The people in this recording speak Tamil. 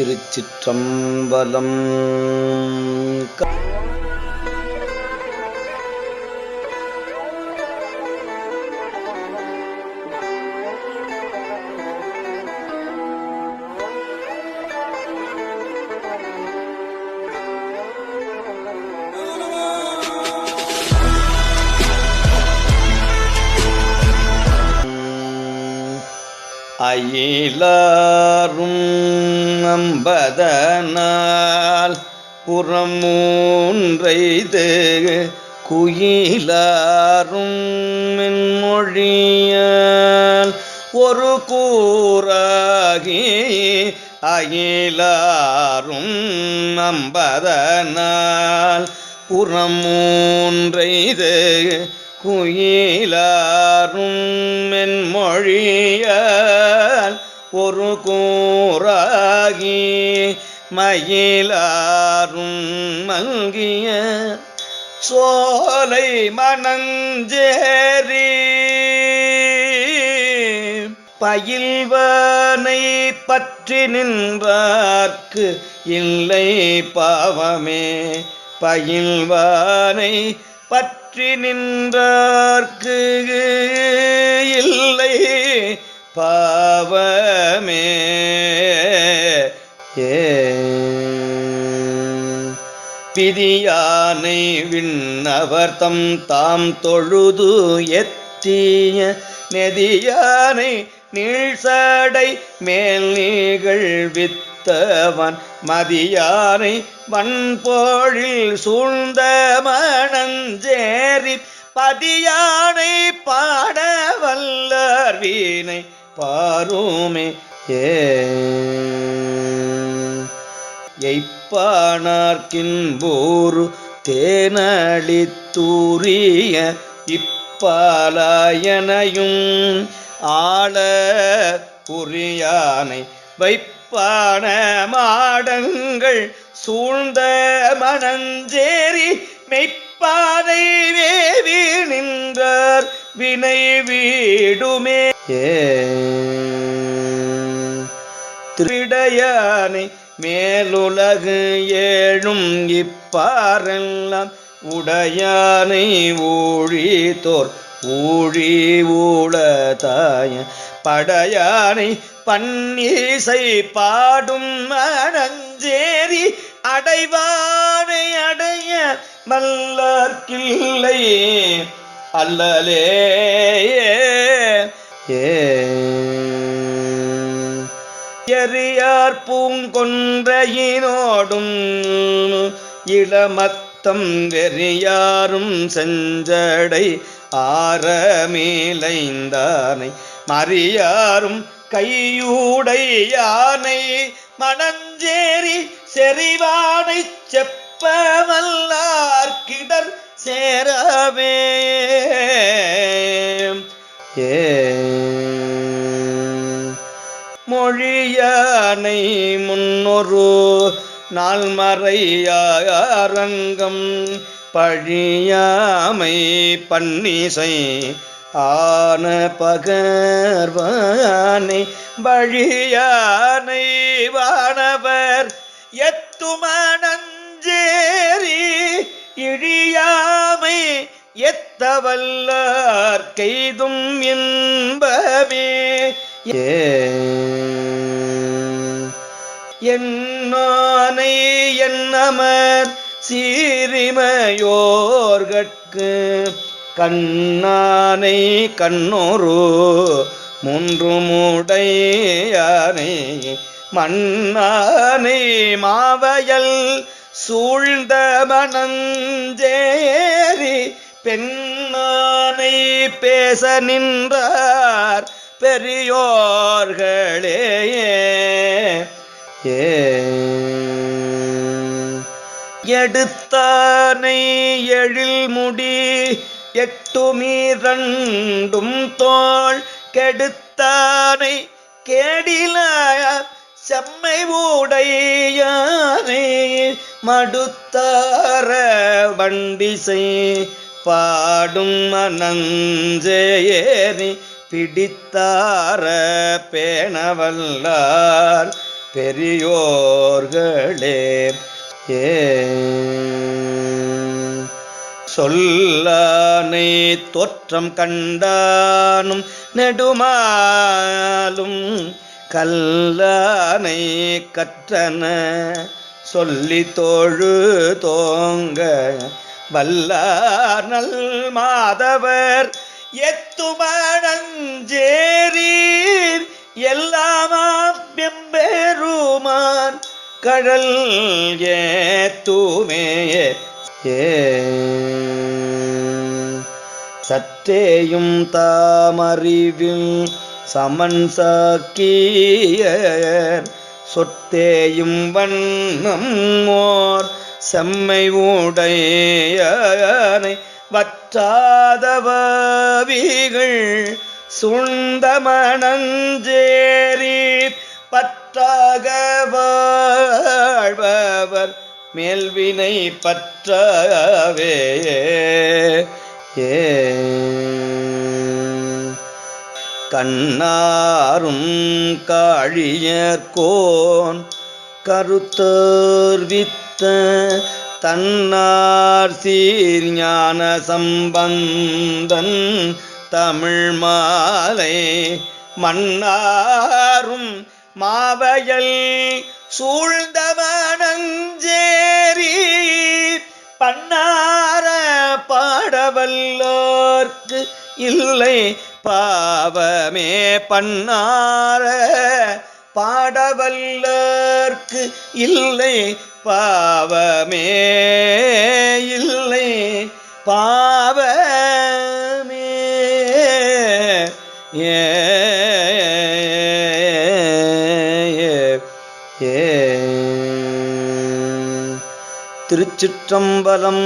திருச்சிற்றம்பலம். அயிலாரும் நம்பதனால் புறமூன்றைது குயிலாரும் மென்மொழியால் ஒரு கூறாகி அயிலாரும் நம்பதனால் புறமூன்றைது குயிலாரும் மென்மொழியால் ஒரு கூறாகி மயிலாரும் மங்கிய சோலை மணஞ்சேரி. பயில்வனை பற்றி நின்றார்க்கு இல்லை பாவமே பயில்வானை பற்றி நின்றார்க்கு இல்லை பாவமே. ஏ. பிரியானை விண்ணவர் தம் தாம் தொழுது எத்திய நெதியானை நீழ்சடை மேல் நிகழ்வித்தவன் மதியானை வன்போழில் சூழ்ந்த மணஞ்சேரி பதியானை பாட வல்லார் வீணை பாருமே. ஏய்ப்பானார்கின்போரு எய்ப்பானார்க்கின்போரு தேனளித்தூரிய இப்பாலாயனையும் ஆள புரியானை வைப்பான மாடங்கள் சூழ்ந்த மனஞ்சேரி மெய்ப்பாதை வேவி நின்றார் வினை வீடுமே. ஏ. திருடையானை மேலுலகு ஏழும் இப்பாரெல்லாம் உடையானை ஊழித்தோர் ஊழி ஊழ ஊழதாய படையானை பன்னீசை பாடும் மணஞ்சேரி அடைவானை அடைய மல்லார்க்கில்லை அல்லலே ஏ பூங்கொன்றையினோடும் இளமத் இளமத்தம் வெறியாரும் செஞ்சடை ஆரமேலைந்தானை. மறியாரும் கையூடை யானை மணஞ்சேரி செறிவானை செப்பவல்லார் கிடர் சேரவே. ஏ மொழியானை முன்னொரு நால்மறையரங்கம் பழியாமை பன்னிசை ஆன பகர்வானை வழியானை வானவர் எத்துமணஞ்சேரி இழியாமை எத்தவல்லார் கைதும் இன்பமே ஏ என்னானை என்னமர் சீரிமையோர்கட்கு. கண்ணானை கண்ணொரு மூன்று முடையானை மண்ணானை மாவயல் சூழ்ந்த மணஞ்சேரி. பெண்ணானை பேச நின்றார் பெரியோர்களே. எடுத்தானை எழில்முடி எட்டுமீரண்டும் தோள். கெடுத்தானை கேடிலாய செம்மை ஊடையானை மடுத்தார வண்டிசை பாடும் மனஞ்சேரி பிடித்தார பேணவல்லார். பெரியோர்களே ஏ சொல்லானை தோற்றம் கண்டானும் நெடுமாலும் கல்லானை கற்றன. சொல்லி தோழு தோங்க வல்லார் நல் மாதவர் எத்துமணஞ்சேரீர் எல்லாமாம் பெம்பெருமான் கடல் ஏத்துமே ஏ. சற்றேயும் தாமறிவில் சமன் சாக்கியர் சொத்தேயும் வண்ணம் ஓர் செம்மை உடையனை வற்றாதவவிகள் சுண்டமணஞ்சேரி பற்றாக வாழ்பவர் மேல்வினை பற்றவே. ஏ. கண்ணாரும் காழியர்கோன் கருத்தோர்வித்த தன்னார் சீர் ஞான சம்பந்தன் தமிழ் மாலை மன்னாரும் மாவையல் சூழ்ந்தவனஞ்சேரி பன்னார பாடவல்லோர்க்கு இல்லை பாவமே பன்னார பாடவல்லோர்க்கு இல்லை பாவமே இல்லை பாவமே. ஏ திருச்சிற்றம்பலம்